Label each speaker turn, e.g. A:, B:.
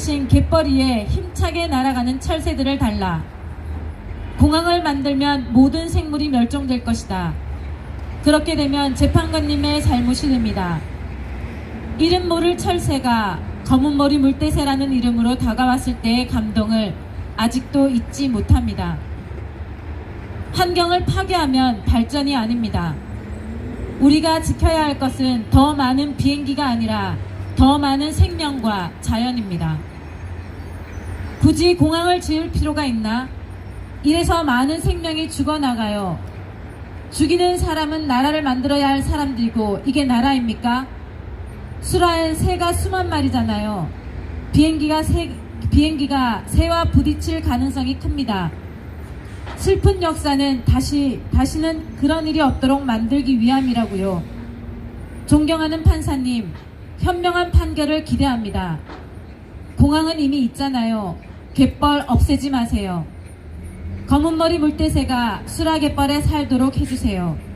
A: 대신 갯벌 위에 힘차게 날아가는 철새들을 달라 공항을 만들면 모든 생물이 멸종될 것이다. 그렇게 되면 재판관님의 잘못이 됩니다. 이름 모를 철새가 검은 머리 물대새라는 이름으로 다가왔을 때의 감동을 아직도 잊지 못합니다. 환경을 파괴하면 발전이 아닙니다. 우리가 지켜야 할 것은 더 많은 비행기가 아니라 더 많은 생명과 자연입니다. 굳이 공항을 지을 필요가 있나? 이래서 많은 생명이 죽어나가요. 죽이는 사람은 나라를 만들어야 할 사람들이고 이게 나라입니까? 수라엔 새가 수만 마리잖아요. 비행기가 새, 비행기가 새와 부딪힐 가능성이 큽니다. 슬픈 역사는 다시, 다시는 그런 일이 없도록 만들기 위함이라고요. 존경하는 판사님, 현명한 판결을 기대합니다. 공항은 이미 있잖아요. 갯벌 없애지 마세요. 검은 머리 물대새가 수라갯벌에 살도록 해주세요.